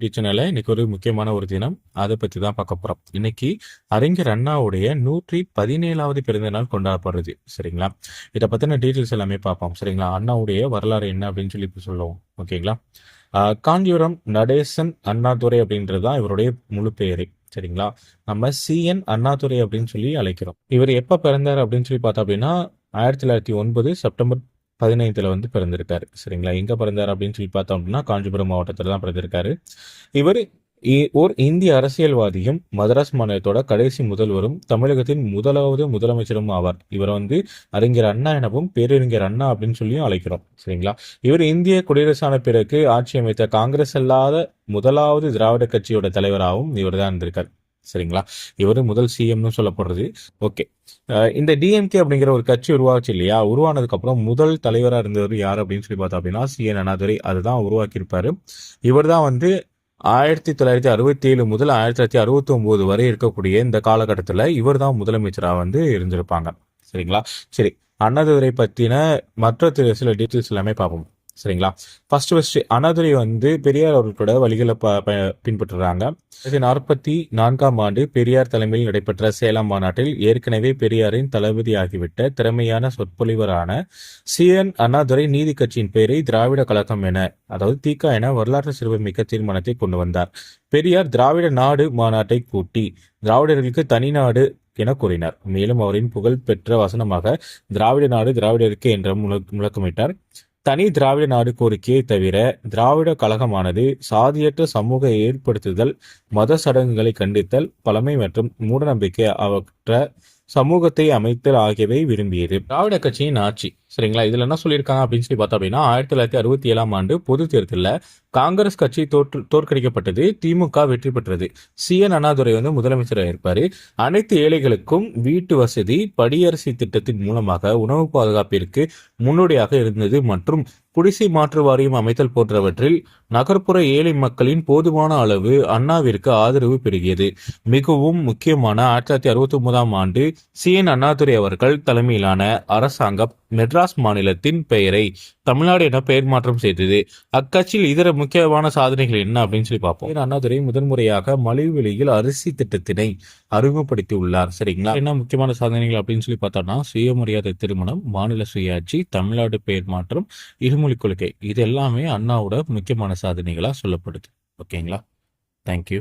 டீச்சர்னால இன்னைக்கு ஒரு முக்கியமான ஒரு தினம். அதை பத்தி தான் பார்க்க போறோம். இன்னைக்கு அறிஞர் அண்ணாவுடைய நூற்றி பதினேழாவது பிறந்த நாள் கொண்டாடப்படுறது. சரிங்களா? இதை பத்தின டீட்டெயில்ஸ் எல்லாமே பார்ப்போம். சரிங்களா? அண்ணாவுடைய வரலாறு என்ன அப்படின்னு சொல்லி சொல்லுவோம். ஓகேங்களா? காஞ்சிபுரம் நடேசன் அண்ணாதுரை அப்படின்றது தான் இவருடைய முழு பெயரே. சரிங்களா? நம்ம சிஎன் அண்ணாதுரை அப்படின்னு சொல்லி அழைக்கிறோம். இவர் எப்ப பிறந்தார் அப்படின்னு சொல்லி பார்த்தோம் அப்படின்னா ஆயிரத்தி தொள்ளாயிரத்தி ஒன்பது செப்டம்பர் பதினைந்தில் வந்து பிறந்திருக்காரு. சரிங்களா? எங்கே பிறந்தார் அப்படின்னு சொல்லி பார்த்தோம் அப்படின்னா காஞ்சிபுரம் மாவட்டத்தில் தான் பிறந்திருக்காரு. இவர் இ- ஓர் இந்திய அரசியல்வாதியும் மதராஸ் மாநிலத்தோட கடைசி முதல்வரும் தமிழகத்தின் முதலாவது முதலமைச்சரும் ஆவார். இவர் வந்து அறிஞர் அண்ணா எனவும் பேரறிஞர் அண்ணா அப்படின்னு சொல்லியும் அழைக்கிறோம். சரிங்களா? இவர் இந்திய குடியரசான பிறகு ஆட்சி அமைத்த காங்கிரஸ் அல்லாத முதலாவது திராவிட கட்சியோட தலைவராகவும் இவர் தான் இருந்திருக்கார். சரிங்களா? இவர் முதல் சிஎம்னு சொல்லப்படுறது. ஓகே. இந்த டிஎம்கே அப்படிங்கிற ஒரு கட்சி உருவாச்சு இல்லையா? உருவானதுக்கப்புறம் முதல் தலைவராக இருந்தவர் யார் அப்படின்னு சொல்லி பார்த்தோம் அப்படின்னா சி என் அண்ணாதுரை. அதுதான் உருவாக்கியிருப்பாரு. இவர் தான் வந்து ஆயிரத்தி தொள்ளாயிரத்தி அறுபத்தி ஏழு முதல் ஆயிரத்தி தொள்ளாயிரத்தி அறுபத்தி ஒன்பது வரை இருக்கக்கூடிய இந்த காலகட்டத்தில் இவர் தான் முதலமைச்சராக வந்து இருந்திருப்பாங்க. சரிங்களா? சரி. அண்ணாதுரை பற்றின மற்ற சில டீட்டெயில்ஸ் எல்லாமே பார்ப்போம். சரிங்களா? ஃபர்ஸ்ட் ஃபர்ஸ்ட் அண்ணாதுரை வந்து பெரியார் அவர்களோட வழிகளை ப ப- பின்பற்றுறாங்க. நாற்பத்தி நான்காம் ஆண்டு பெரியார் தலைமையில் நடைபெற்ற சேலம் மாநாட்டில் ஏற்கனவே பெரியாரின் தளபதியாகிவிட்ட திறமையான சொற்பொழிவரான சிஎன் அண்ணாதுரை நீதி கட்சியின் பெயரை திராவிட கழகம் என அதாவது தீகா என வரலாற்று சிறப்புமிக்க தீர்மானத்தை கொண்டு வந்தார். பெரியார் திராவிட நாடு மாநாட்டை கூட்டி திராவிடர்களுக்கு தனி நாடு என கூறினார். மேலும் அவரின் புகழ் பெற்ற வசனமாக திராவிட நாடு திராவிடருக்கு என்ற முழ- முழக்கமிட்டார். தனி திராவிட நாடு கோரிக்கையை தவிர திராவிட கழகமானது சாதியற்ற சமூக ஏற்படுத்துதல் மத சடங்குகளை கண்டித்தல் பழமை மற்றும் மூடநம்பிக்கை அவற்ற சமூகத்தை அமைத்தல் ஆகியவை விரும்பியது. திராவிட கட்சியின் ஆட்சி சரிங்களா? இதுல என்ன சொல்லியிருக்காங்க அப்படின்னு சொல்லி பார்த்தோம் அப்படின்னா ஆயிரத்தி தொள்ளாயிரத்தி அறுபத்தி ஏழாம் ஆண்டு பொது தேர்தலில் காங்கிரஸ் கட்சி தோற்று தோற்கடிக்கப்பட்டது திமுக வெற்றி பெற்றது. சி. என். அண்ணாதுரை வந்து முதலமைச்சராக இருப்பார். அனைத்து ஏழைகளுக்கும் வீட்டு வசதி படியரசி திட்டத்தின் மூலமாக உணவு பாதுகாப்பிற்கு முன்னோடியாக இருந்தது மற்றும் குடிசை மாற்று வாரியம் அமைத்தல் போன்றவற்றில் நகர்ப்புற ஏழை மக்களின் போதுமான அளவு அண்ணாவிற்கு ஆதரவு பெருகியது. மிகவும் முக்கியமான ஆயிரத்தி தொள்ளாயிரத்தி அறுபத்தி ஒன்பதாம் ஆண்டு சி. என். அண்ணாதுரை அவர்கள் தலைமையிலான அரசாங்கம் மெட்ராஸ் மாநிலத்தின் பெயரை தமிழ்நாடு என பெயர் மாற்றம் செய்தது. அக்கட்சியில் இதர முக்கியமான சாதனைகள் என்ன அப்படின்னு சொல்லி பார்ப்போம். அண்ணாதுரை முதன்முறையாக மலிவு விலையில் அரிசி திட்டத்தினை அறிமுகப்படுத்தி உள்ளார் சரிங்களா? என்ன முக்கியமான சாதனைகள் அப்படின்னு சொல்லி பார்த்தோம்னா சுயமரியாதை திருமணம் மாநில சுயாட்சி தமிழ்நாடு பெயர் மாற்றம் இருமொழி கொள்கை. இது எல்லாமே அண்ணாவோட முக்கியமான சாதனைகளாக சொல்லப்படுது. ஓகேங்களா? தேங்க்யூ